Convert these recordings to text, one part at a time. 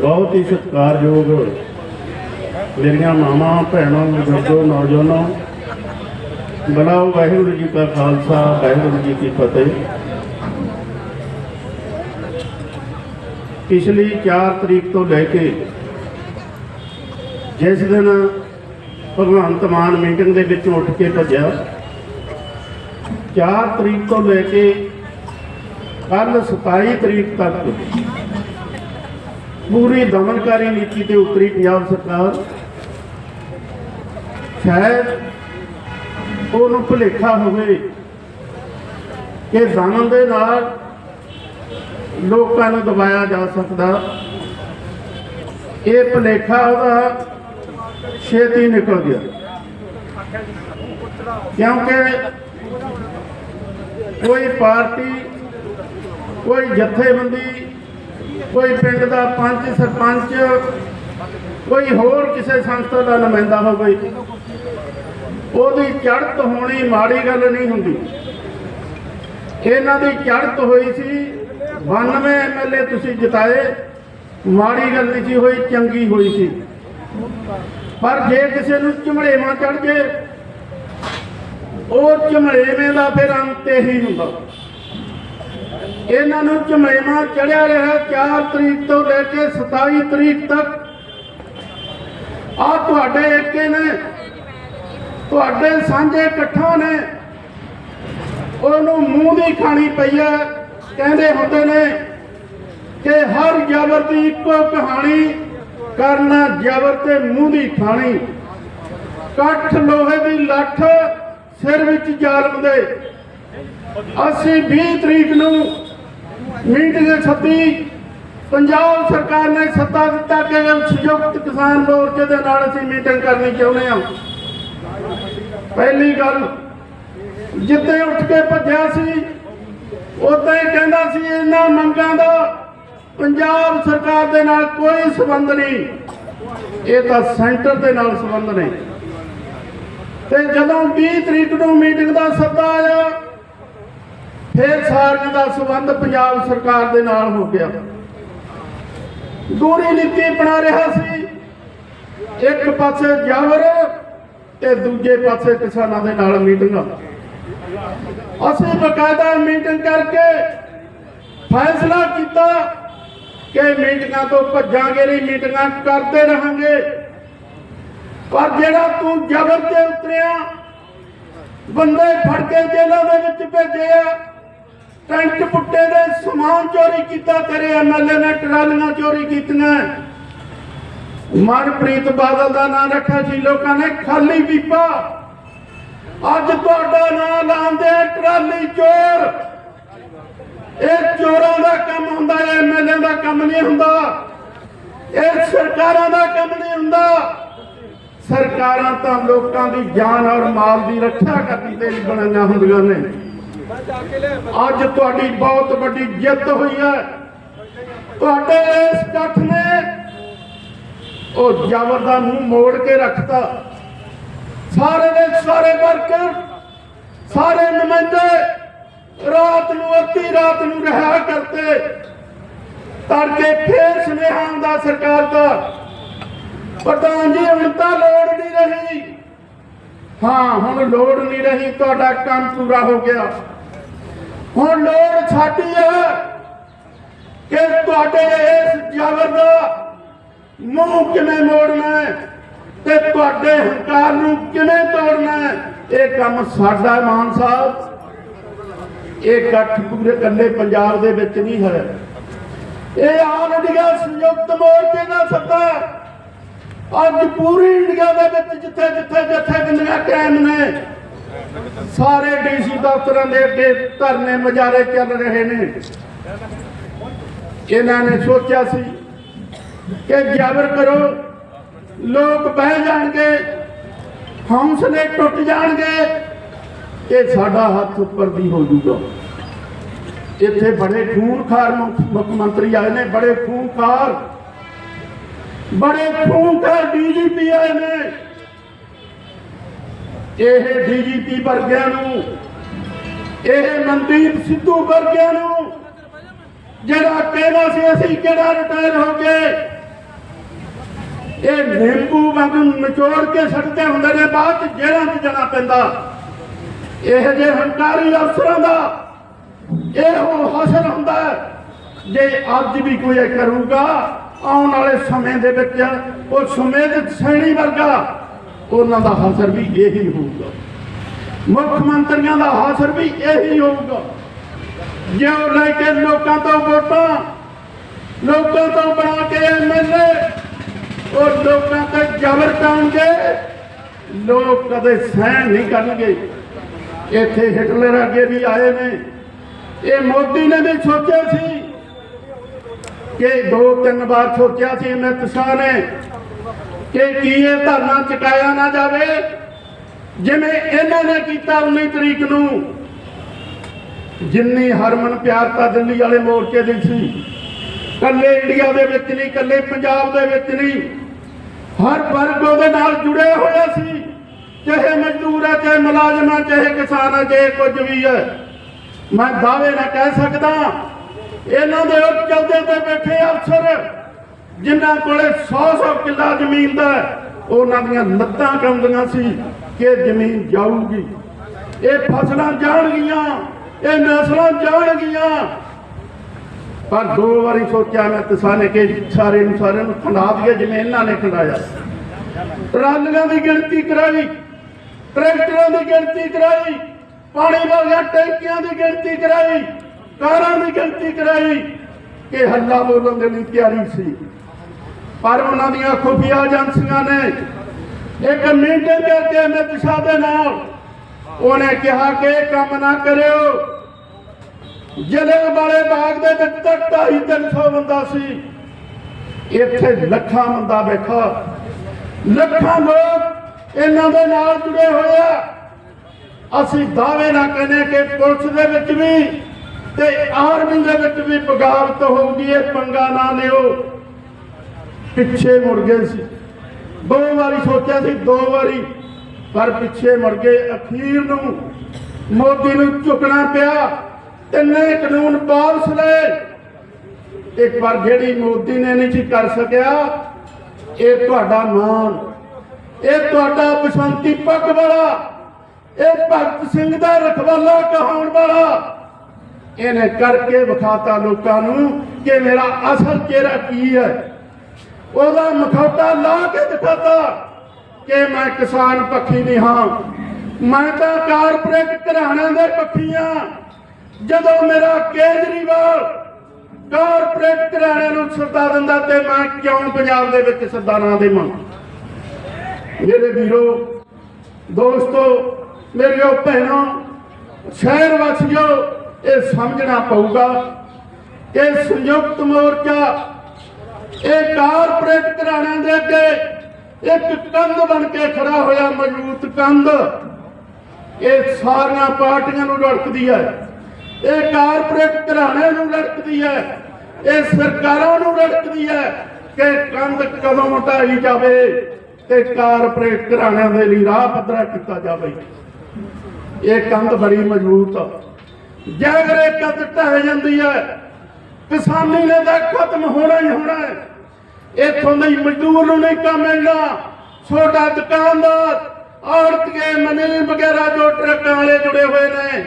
ਬਹੁਤ ਹੀ ਸਤਿਕਾਰਯੋਗ ਮੇਰੀਆਂ ਮਾਵਾਂ, ਭੈਣਾਂ, ਬਜ਼ੁਰਗੋ, ਨੌਜਵਾਨੋ ਬਲਾਓ ਵਾਹਿਗੁਰੂ ਜੀ ਕਾ ਖਾਲਸਾ, ਵਾਹਿਗੁਰੂ ਜੀ ਕੀ ਫਤਿਹ। ਪਿਛਲੀ 4 ਤਰੀਕ ਤੋਂ ਲੈ ਕੇ ਜਿਸ ਦਿਨ ਭਗਵੰਤ ਮਾਨ ਮੀਟਿੰਗ ਦੇ ਵਿੱਚ ਉੱਠ ਕੇ ਭੱਜਿਆ 4 ਤਰੀਕ ਤੋਂ ਲੈ ਕੇ ਕੱਲ 27 ਤਰੀਕ ਤੱਕ ਪੂਰੀ ਦਮਨਕਾਰੀ ਨੀਤੀ ਤੇ ਉਤਰੀ ਪੰਜਾਬ ਸਰਕਾਰ। ਸ਼ਾਇਦ ਉਹਨੂੰ ਭੁਲੇਖਾ ਹੋਵੇ ਕਿ ਦਮਨ ਦੇ ਨਾਲ ਲੋਕਾਂ ਨੂੰ ਦਬਾਇਆ ਜਾ ਸਕਦਾ। ਇਹ ਭੁਲੇਖਾ ਉਹਦਾ ਛੇਤੀ ਨਿਕਲ ਗਿਆ। ਕਿਉਂਕਿ ਕੋਈ ਪਾਰਟੀ, ਕੋਈ ਜਥੇਬੰਦੀ ਕੋਈ ਪਿੰਡ ਦਾ ਪੰਚ, ਸਰਪੰਚ, ਕੋਈ ਹੋਰ ਕਿਸੇ ਸੰਸਥਾ ਦਾ ਨੁਮਾਇੰਦਾ ਹੋਵੇ, ਉਹਦੀ ਚੜ੍ਹਤ ਹੋਣੀ ਮਾੜੀ ਗੱਲ ਨਹੀਂ ਹੁੰਦੀ। ਇਹਨਾਂ ਦੀ ਚੜ੍ਹਤ ਹੋਈ ਸੀ 92 ਐਮਐਲਏ ਤੁਸੀਂ ਜਿਤਾਏ, ਮਾੜੀ ਗੱਲ ਨਹੀਂ ਸੀ ਹੋਈ, ਚੰਗੀ ਹੋਈ ਸੀ। ਪਰ ਜੇ ਕਿਸੇ ਨੂੰ ਝਮੜੇਵਾਂ ਚੜ ਜੇ, ਉਹ ਝਮੜੇਵੇਂ ਦਾ ਫਿਰ ਅੰਤ ਇਹੀ ਹੁੰਦਾ। ਇਹਨਾਂ ਨੂੰ ਝਮੇਮਾ ਚੜਿਆ ਰਿਹਾ 4 ਤਰੀਕ ਤੋਂ ਲੈ ਕੇ 27 ਤਰੀਕ ਤੱਕ। ਆ ਤੁਹਾਡੇ ਏਕੇ ਨੇ, ਤੁਹਾਡੇ ਸਾਂਝੇ ਇਕੱਠਾਂ ਨੇ। ਉਹਨੂੰ ਮੂੰਹ ਦੀ ਖਾਣੀ ਪਈ ਹੈ। ਕਹਿੰਦੇ ਹੁੰਦੇ ਨੇ ਕਿ ਹਰ ਜ਼ਬਰ ਦੀ ਇੱਕੋ ਕਹਾਣੀ, ਕਰਨਾ ਜ਼ਬਰ ਤੇ ਮੂੰਹ ਦੀ ਖਾਣੀ। ਕੱਠ ਲੋਹੇ ਦੀ ਲੱਠ ਸਿਰ ਵਿੱਚ ਜ਼ਾਲਮ ਦੇ। ਅਸੀਂ 20 ਤਰੀਕ ਨੂੰ ਮੀਟਿੰਗ ਸੱਦੀ, ਪੰਜਾਬ ਸਰਕਾਰ ਨੇ ਸੱਦਾ ਦਿੱਤਾ ਕਿ ਸੰਯੁਕਤ ਕਿਸਾਨ ਮੋਰਚੇ ਦੇ ਨਾਲ ਅਸੀਂ ਮੀਟਿੰਗ ਕਰਨੀ ਚਾਹੁੰਦੇ ਹਾਂ। ਪਹਿਲੀ ਗੱਲ ਜਿੱਦੇ ਉੱਠ ਕੇ ਭੱਜਿਆ ਸੀ, ਉਦਾਂ ਹੀ ਕਹਿੰਦਾ ਸੀ, ਇਹਨਾਂ ਮੰਗਾਂ ਦਾ ਪੰਜਾਬ ਸਰਕਾਰ ਦੇ ਨਾਲ ਕੋਈ ਸਬੰਧ ਨਹੀਂ। ਇਹ ਤਾਂ ਸੈਂਟਰ ਦੇ ਨਾਲ ਸਬੰਧ ਨੇ। ਤੇ ਜਦੋਂ 20 ਤਰੀਕ ਨੂੰ ਮੀਟਿੰਗ ਦਾ ਸੱਦਾ ਆਇਆ ਫਿਰ ਸਾਰਿਆਂ ਦਾ ਸਬੰਧ ਪੰਜਾਬ ਸਰਕਾਰ ਦੇ ਨਾਲ ਹੋ ਗਿਆ। ਦੂਰੀ ਨੀਤੀ ਬਣਾ ਰਿਹਾ ਸੀ। ਇੱਕ ਪਾਸੇ ਜਾਵਰ ਤੇ ਦੂਜੇ ਪਾਸੇ ਕਿਸਾਨਾਂ ਦੇ ਨਾਲ ਮੀਟਿੰਗਾਂ। ਅਸੀਂ ਬਕਾਇਦਾ ਮੀਟਿੰਗ ਕਰਕੇ ਫੈਸਲਾ ਕੀਤਾ ਕਿ ਮੀਟਿੰਗਾਂ ਤੋਂ ਭੱਜਾਂਗੇ, ਨਹੀਂ ਮੀਟਿੰਗਾਂ ਕਰਦੇ ਰਹਾਂਗੇ। ਪਰ ਜਿਹੜਾ ਤੂੰ ਜ਼ਬਰ ਤੇ ਉਤਰਿਆ, ਬੰਦੇ ਫੜ ਕੇ ਜੇਲ੍ਹਾਂ ਦੇ ਵਿੱਚ ਭੇਜੇ ਆ। ਟੈਂਟ ਪੁੱਟੇ ਦੇ ਸਮਾਨ ਚੋਰੀ ਕੀਤਾ, ਤੇਰੇ ਐਮਐਲਏ ਨੇ ਟਰਾਲੀਆਂ ਚੋਰੀ ਕੀਤੀਆਂ। ਮਨਪ੍ਰੀਤ ਬਾਦਲ ਦਾ ਨਾਂ ਰੱਖਿਆ ਸੀ, ਲੋਕਾਂ ਨੇ ਖਾਲੀ ਪੀਪਾ ਅੱਜ ਤੁਹਾਡਾ ਨਾਂ ਲਾਉਂਦੇ ਟਰਾਲੀ ਚੋਰ। ਇਹ ਚੋਰਾਂ ਦਾ ਕੰਮ ਹੁੰਦਾ ਹੈ ਐਮਐਲਏ ਦਾ ਕੰਮ ਨਹੀਂ ਹੁੰਦਾ। ਇਹ ਸਰਕਾਰਾਂ ਦਾ ਕੰਮ ਨਹੀਂ ਹੁੰਦਾ। ਸਰਕਾਰਾਂ ਤਾਂ ਲੋਕਾਂ ਦੀ ਜਾਨ ਔਰ ਮਾਲ ਦੀ ਰੱਖਿਆ ਕਰਨ ਦੇ ਲਈ ਬਣਾਈਆਂ ਹੁੰਦੀਆਂ ਨੇ। ਅੱਜ ਤੁਹਾਡੀ ਬਹੁਤ ਵੱਡੀ ਜਿੱਤ ਹੋਈ ਹੈ। ਤੁਹਾਡੇ ਇਸ ਇਕੱਠ ਨੇ ਉਹ ਜਾਵਰ ਦਾ ਮੂੰਹ ਮੋੜ ਕੇ ਰੱਖਤਾ। ਸਾਰੇ ਦੇ ਸਾਰੇ ਵਰਕਰ ਸਾਰੇ ਨੁਮਾਇੰਦੇ ਰਾਤ ਨੂੰ ਅੱਧੀ ਰਾਤ ਨੂੰ ਰਿਹਾ ਕਰਤੇ ਤੜਕੇ ਫੇਰ ਸੁਨੇਹਾ ਆਉਂਦਾ ਸਰਕਾਰ ਦਾ, ਪ੍ਰਧਾਨ ਜੀ, ਹੁਣ ਤਾਂ ਲੋੜ ਨਹੀਂ ਰਹੀ। ਹਾਂ, ਹੁਣ ਲੋੜ ਨਹੀਂ ਰਹੀ, ਤੁਹਾਡਾ ਕੰਮ ਪੂਰਾ ਹੋ ਗਿਆ। ਹੁਣ ਲੋੜ ਸਾਡੀ ਹੈ ਕਿ ਤੁਹਾਡੇ ਇਸ ਜਾਵਰ ਦਾ ਮੂੰਹ ਕਿਵੇਂ ਮੋੜਨਾ ਤੇ ਤੁਹਾਡੇ ਹੰਕਾਰ ਨੂੰ ਕਿਵੇਂ ਤੋੜਨਾ ਇਹ ਕੰਮ ਸਾਡਾ ਮਾਨ ਸਾਹਿਬ। ਇਹ ਇਕੱਠ ਪੂਰੇ ਕੱਲੇ ਪੰਜਾਬ ਦੇ ਵਿੱਚ ਨਹੀਂ ਹੈ। ਇਹ ਆਲ ਇੰਡੀਆ ਸੰਯੁਕਤ ਮੋਰਚੇ ਦਾ ਸੱਦਾ ਅੱਜ ਪੂਰੀ ਇੰਡੀਆ ਦੇ ਵਿੱਚ ਜਿੱਥੇ ਜਿੱਥੇ ਜਿੱਥੇ ਜਥੇਬੰਦੀਆਂ ਕਾਇਮ ਨੇ ਸਾਰੇ ਡੀਸੀ ਦਫ਼ਤਰਾਂ ਦੇ ਅੱਗੇ ਧਰਨੇ ਮੁਜ਼ਾਹਰੇ ਚੱਲ ਰਹੇ ਨੇ। ਇਹਨਾਂ ਨੇ ਸੋਚਿਆ ਸੀ ਕਿ ਜਬਰ ਕਰੋ, ਲੋਕ ਬਹਿ ਜਾਣਗੇ, ਹੌਸਲੇ ਟੁੱਟ ਜਾਣਗੇ ਇਹ ਸਾਡਾ ਹੱਥ ਉੱਪਰ ਦੀ ਹੋ ਜੂਗਾ ਇੱਥੇ ਬੜੇ ਖੂਨਖਾਰ ਮੁੱਖ ਮੁੱਖ ਮੰਤਰੀ ਆਏ ਨੇ, ਬੜੇ ਖੂਨਖਾਰ ਬੜੇ ਖੂਨਖਾਰ ਡੀਜੀਪੀ ਆਏ ਨੇ। ਇਹ ਡੀਜੀਪੀ ਵਰਗਿਆਂ ਨੂੰ, ਇਹ ਮਨਦੀਪ ਸਿੱਧੂ ਵਰਗਿਆਂ ਨੂੰ, ਜਿਹੜਾ ਕਹਿੰਦਾ ਸੀ, ਅਸੀਂ ਕਿਹੜਾ ਰਿਟਾਇਰ ਹੋ ਗਏ? ਇਹ ਨਿੰਬੂ ਵਾਂਗੂ ਨਿਚੋੜ ਕੇ ਸੱਟਦੇ ਹੁੰਦੇ ਨੇ, ਬਾਅਦ ਚ ਜੇਲ੍ਹਾਂ 'ਚ ਜਾਣਾ ਪੈਂਦਾ। ਇਹ ਜੇ ਹੰਕਾਰੀ ਅਫਸਰਾਂ ਦਾ ਇਹ ਉਹ ਹਾਸਲ ਹੁੰਦਾ ਜੇ ਅੱਜ ਵੀ ਕੋਈ ਇਹ ਕਰੂਗਾ, ਆਉਣ ਵਾਲੇ ਸਮੇਂ ਦੇ ਵਿੱਚ, ਉਹ ਸੁਮੇਧ ਸੈਣੀ ਵਰਗਾ ਉਹਨਾਂ ਦਾ ਹਾਸਰ ਵੀ ਇਹੀ ਹੋਊਗਾ। ਮੁੱਖ ਮੰਤਰੀਆਂ ਦਾ ਹਾਸਰ ਵੀ ਇਹੀ ਹੋਊਗਾ। ਜੇ ਲੈ ਕੇ ਲੋਕਾਂ ਤੋਂ ਵੋਟਾਂ, ਲੋਕਾਂ ਤੋਂ ਬਣਾ ਕੇ ਐਮਐਲਏ ਉਹ ਲੋਕਾਂ ਤੇ ਜ਼ਬਰ ਕਰਨਗੇ। ਲੋਕ ਕਦੇ ਸਹਿਣ ਨਹੀਂ ਕਰਨਗੇ। ਇੱਥੇ ਹਿਟਲਰ ਅੱਗੇ ਵੀ ਆਏ ਨੇ। ਇਹ ਮੋਦੀ ਨੇ ਵੀ ਸੋਚਿਆ ਸੀ ਕਿ ਦੋ ਤਿੰਨ ਵਾਰ ਸੋਚਿਆ ਸੀ ਅਮਿਤ ਸ਼ਾਹ ਨੇ। ਕਿ ਕੀ ਇਹ ਧਰਨਾ ਚੁਕਾਇਆ ਨਾ ਜਾਵੇ? ਜਿਵੇਂ ਇਹਨਾਂ ਨੇ ਕੀਤਾ 19 ਤਰੀਕ ਨੂੰ। ਜਿੰਨੀ ਹਰਮਨ ਪਿਆਰਤਾ ਦਿੱਲੀ ਵਾਲੇ ਮੋਰਚੇ ਦੀ ਸੀ। ਕੱਲੇ ਇੰਡੀਆ ਦੇ ਵਿੱਚ ਨਹੀਂ ਕੱਲੇ ਪੰਜਾਬ ਦੇ ਵਿੱਚ ਨਹੀਂ। ਹਰ ਵਰਗ ਉਹਦੇ ਨਾਲ ਜੁੜਿਆ ਹੋਇਆ ਸੀ। ਚਾਹੇ ਮਜ਼ਦੂਰ ਹੈ ਚਾਹੇ ਮੁਲਾਜ਼ਮ ਹੈ ਚਾਹੇ ਕਿਸਾਨ ਹੈ ਚਾਹੇ ਕੁਝ ਵੀ ਹੈ ਮੈਂ ਦਾਅਵੇ ਨਾਲ ਕਹਿ ਸਕਦਾ, ਇਹਨਾਂ ਦੇ ਉੱਚ ਚੌਦੇ ਤੇ ਬੈਠੇ ਅਫਸਰ ਜਿਨ੍ਹਾਂ ਕੋਲੇ 100-100 ਕਿੱਲਾ ਜ਼ਮੀਨ ਦਾ ਉਹਨਾਂ ਦੀਆਂ ਲੱਤਾਂ ਕੰਦੀਆਂ ਸੀ ਕਿ ਜ਼ਮੀਨ ਜਾਊਗੀ। ਇਹ ਫਸਲਾਂ ਜਾਣਗੀਆਂ, ਇਹ ਨਸਲਾਂ ਜਾਣਗੀਆਂ। ਪਰ ਦੋ ਵਾਰੀ ਸੋਚਿਆ ਮੈਂ, ਕਿਸਾਨੇ ਕਿ ਸਾਰੇ ਨੂੰ ਸਾਰਿਆਂ ਨੂੰ ਖੰਡਾ ਦਈਏ, ਜਿਵੇਂ ਇਹਨਾਂ ਨੇ ਖੰਡਾਇਆ। ਟਰਾਲੀਆਂ ਦੀ ਗਿਣਤੀ ਕਰਾਈ, ਟਰੈਕਟਰਾਂ ਦੀ ਗਿਣਤੀ ਕਰਾਈ, ਪਾਣੀ ਵਾਲੀਆਂ ਟੈਂਕੀਆਂ ਦੀ ਗਿਣਤੀ ਕਰਾਈ, ਕਾਰਾਂ ਦੀ ਗਿਣਤੀ ਕਰਾਈ। ਕਿ ਹੱਲਾ ਬੋਲਣ ਦੇ ਲਈ ਤਿਆਰੀ ਸੀ। ਪਰ ਉਹਨਾਂ ਦੀਆਂ ਖੁਫੀਆ ਏਜੰਸੀਆਂ ਨੇ ਇੱਕ ਮੀਟਿੰਗ ਕਰਕੇ ਅਮਿਤ ਸ਼ਾਹ ਦੇ ਨਾਲ ਉਹਨੇ ਕਿਹਾ ਕਿ ਇਹ ਕੰਮ ਨਾ ਕਰਿਓ। ਜ਼ਿਲ੍ਹੇ ਵਾਲੇ ਬਾਗ ਦੇ ਵਿੱਚ ਤਾਂ 250 ਬੰਦਾ ਸੀ। ਇੱਥੇ ਲੱਖਾਂ ਬੰਦਾ ਬੈਠਾ। ਲੱਖਾਂ ਲੋਕ ਇਹਨਾਂ ਦੇ ਨਾਲ ਜੁੜੇ ਹੋਏ ਆ। ਅਸੀਂ ਦਾਅਵੇ ਨਾ ਕਹਿੰਦੇ ਕਿ ਪੁਲਿਸ ਦੇ ਵਿੱਚ ਵੀ ਤੇ ਆਰਮੀ ਦੇ ਵਿੱਚ ਵੀ ਬਗਾਵਤ ਹੋਊਗੀ ਇਹ ਪੰਗਾ ਨਾ ਲਿਓ। ਪਿੱਛੇ ਮੁੜ ਗਏ ਸੀ। ਦੋ ਵਾਰੀ ਸੋਚਿਆ ਸੀ, ਦੋ ਵਾਰੀ। ਪਰ ਪਿੱਛੇ ਮੁੜ ਗਏ। ਅਖੀਰ ਨੂੰ ਮੋਦੀ ਨੂੰ ਝੁਕਣਾ ਪਿਆ ਤਿੰਨੇ ਕਾਨੂੰਨ ਵਾਪਸ ਲਏ। ਇੱਕ ਵਾਰ ਜਿਹੜੀ ਮੋਦੀ ਨੇ ਨਹੀਂ ਸੀ ਕਰ ਸਕਿਆ, ਇਹ ਤੁਹਾਡਾ ਮਾਨ ਇਹ ਤੁਹਾਡਾ ਬਸੰਤੀ ਪੱਗ ਵਾਲਾ। ਇਹ ਭਗਤ ਸਿੰਘ ਦਾ ਰਖਵਾਲਾ ਕਹਾਉਣ ਵਾਲਾ। ਇਹਨੇ ਕਰਕੇ ਵਿਖਾਤਾ ਲੋਕਾਂ ਨੂੰ ਕਿ ਮੇਰਾ ਅਸਲ ਚਿਹਰਾ ਕੀ ਹੈ। ਉਹਦਾ ਮਖੌਟਾ ਲਾ ਕੇ ਦਿਖਾਤਾ ਕਿ ਮੈਂ ਕਿਸਾਨ ਪੱਖੀ ਨਹੀਂ ਹਾਂ। ਮੈਂ ਤਾਂ ਕਾਰਪੋਰੇਟ ਘਰਾਣਿਆਂ ਦੇ ਪੱਖੀ ਹਾਂ। ਜਦੋਂ ਮੇਰਾ ਕੇਜਰੀਵਾਲ ਕਾਰਪੋਰੇਟ ਘਰਾਣੇ ਨੂੰ ਸੱਦਾ ਦਿੰਦਾ ਤੇ ਮੈਂ ਕਿਉਂ ਪੰਜਾਬ ਦੇ ਵਿੱਚ ਸੱਦਾ ਨਾ ਦੇਵਾਂ? ਮੇਰੇ ਵੀਰੋ, ਦੋਸਤੋ, ਮੇਰੀਓ ਭੈਣੋ, ਸ਼ਹਿਰ ਵਾਸੀਓ ਇਹ ਸਮਝਣਾ ਪਊਗਾ। ਇਹ ਸੰਯੁਕਤ ਮੋਰਚਾ, ਇਹ ਕਾਰਪੋਰੇਟ ਘਰਾਣਿਆਂ ਦੇ ਅੱਗੇ ਇੱਕ ਕੰਧ ਬਣ ਕੇ ਖੜਾ ਹੋਇਆ ਮਜ਼ਬੂਤ ਕੰਧ। ਇਹ ਸਾਰੀਆਂ ਪਾਰਟੀਆਂ ਨੂੰ ਲੜਕਦੀ ਹੈ। ਇਹ ਕਾਰਪੋਰੇਟ ਘਰਾਣਿਆਂ ਨੂੰ ਲੜਕਦੀ ਹੈ। ਇਹ ਸਰਕਾਰਾਂ ਨੂੰ ਲੜਕਦੀ ਹੈ ਕਿ ਕੰਧ ਕਦੋਂ ਢਾਈ ਜਾਵੇ ਤੇ ਕਾਰਪੋਰੇਟ ਘਰਾਣਿਆਂ ਦੇ ਲਈ ਰਾਹ ਪੱਧਰਾ ਕੀਤਾ ਜਾਵੇ। ਇਹ ਕੰਧ ਬੜੀ ਮਜ਼ਬੂਤ ਆ। ਜੇ ਅਗਰ ਇਹ ਜਾਂਦੀ ਹੈ, ਕਿਸਾਨੀ ਨੇ ਤਾਂ ਖਤਮ ਹੋਣਾ ਹੀ ਹੋਣਾ ਹੈ। ਇੱਥੋਂ ਦੇ ਮਜ਼ਦੂਰ ਨੂੰ ਨਹੀਂ ਕੰਮ ਮਿਲਣਾ। ਛੋਟਾ ਦੁਕਾਨਦਾਰ ਔਰਤੀਏ ਮਨੀ ਵਗੈਰਾ ਜੋ ਟਰੱਕਾਂ ਵਾਲੇ ਜੁੜੇ ਹੋਏ ਨੇ,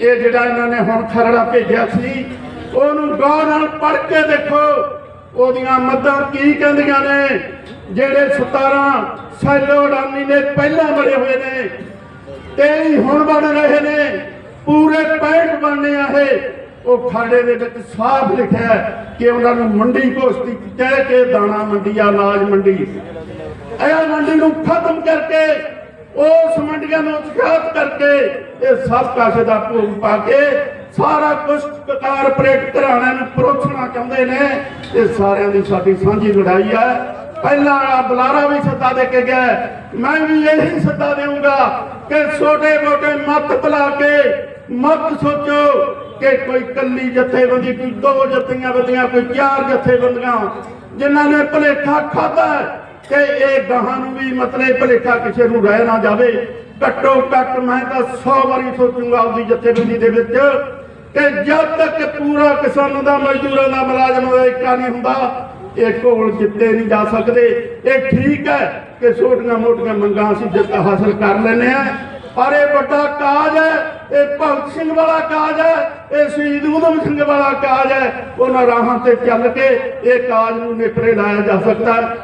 ਇਹ ਜਿਹੜਾ ਇਹਨਾਂ ਨੇ ਹੁਣ ਖਰੜਾ ਭੇਜਿਆ ਸੀ, ਉਹਨੂੰ ਗੌਰ ਨਾਲ ਪੜ੍ਹ ਕੇ ਦੇਖੋ। ਉਹਦੀਆਂ ਮੱਦਾਂ ਕੀ ਕਹਿੰਦੀਆਂ ਨੇ? ਜਿਹੜੇ 17 ਸੈਲੋ ਅਡਾਨੀ ਨੇ ਪਹਿਲਾਂ ਬੜੇ ਹੋਏ ਨੇ, ਤੇਈ ਹੁਣ ਬਣ ਰਹੇ ਨੇ। ਪੂਰੇ 65 ਬਣਨੇ ਆ ਉਹ ਖਾੜੇ ਦੇ ਵਿੱਚ ਸਾਫ਼ ਲਿਖਿਆ ਹੈ ਕਿ ਉਹਨਾਂ ਨੂੰ ਮੰਡੀ ਘੋਸ਼ਤੀ ਕਹਿ ਕੇ ਦਾਣਾ ਮੰਡੀ ਅਨਾਜ ਮੰਡੀ। ਇਹ ਮੰਡੀ ਨੂੰ ਖਤਮ ਕਰਕੇ, ਉਸ ਮੰਡੀਆਂ ਨੂੰ ਉਤਸ਼ਾਹਤ ਕਰਕੇ ਇਹ ਸਭ ਕਾਸੇ ਦਾ ਭੋਗ ਪਾ ਕੇ ਸਾਰਾ ਕੁਝ ਕਾਰਪੋਰੇਟ ਘਰਾਣਿਆਂ ਨੂੰ ਪਰੋਸਣਾ ਚਾਹੁੰਦੇ ਨੇ। ਇਹ ਸਾਰਿਆਂ ਦੀ ਸਾਡੀ ਸਾਂਝੀ ਲੜਾਈ ਹੈ। ਪਹਿਲਾਂ ਵਾਲਾ ਬੁਲਾਰਾ ਵੀ ਸੱਦਾ ਦੇ ਕੇ ਗਿਆ ਮੈਂ ਵੀ ਇਹੀ ਸੱਦਾ ਦੇਵਾਂਗਾ ਕਿ ਛੋਟੇ ਮੋਟੇ ਮਤ ਬੁਲਾ ਕੇ ਮਤ ਸੋਚੋ ਕਿ ਕੋਈ ਕੱਲੀ ਜਥੇਬੰਦੀ, ਕੋਈ ਦੋ ਜਥੀਆਂ ਬੰਦੀਆਂ ਕੋਈ ਚਾਰ ਜਥੇਬੰਦੀਆਂ ਜਿਨ੍ਹਾਂ ਨੇ ਭਲੇਖਾ ਖਾਦਾ ਕਿ ਇਹ ਗਾਹਾਂ ਨੂੰ ਵੀ ਮਤਲਬ ਭਲੇਖਾ ਕਿਸੇ ਨੂੰ ਰਹਿ ਨਾ ਜਾਵੇ। ਘੱਟੋ ਘੱਟ ਮੈਂ ਤਾਂ 100 ਵਾਰੀ ਸੋਚੂਗਾ ਆਪਦੀ ਜਥੇਬੰਦੀ ਦੇ ਵਿੱਚ ਕਿ ਜਦ ਤੱਕ ਪੂਰਾ ਕਿਸਾਨਾਂ ਦਾ ਮਜ਼ਦੂਰਾਂ ਦਾ ਮੁਲਾਜ਼ਮਾਂ ਦਾ ਇੱਕਾ ਨਹੀਂ ਹੁੰਦਾ। ਇੱਕ ਹੋਲ ਜਿੱਤੇ ਨਹੀਂ ਜਾ ਸਕਦੇ। ਇਹ ਠੀਕ ਹੈ ਕਿ ਛੋਟੀਆਂ ਮੋਟੀਆਂ ਮੰਗਾਂ ਅਸੀਂ ਜਿੱਤ ਹਾਸਲ ਕਰ ਲੈਨੇ ਆ ਪਰ ਇਹ ਵੱਡਾ ਕਾਜ ਹੈ, ਇਹ ਭਗਤ ਸਿੰਘ ਵਾਲਾ ਕਾਜ ਹੈ, ਇਹ ਸ਼ਹੀਦ ਊਧਮ ਸਿੰਘ ਵਾਲਾ ਕਾਜ ਹੈ। ਉਹਨਾਂ ਰਾਹਾਂ ਤੇ ਚੱਲ ਕੇ ਇਹ ਕਾਜ ਨੂੰ ਨੇਪਰੇ ਲਾਇਆ ਜਾ ਸਕਦਾ ਹੈ।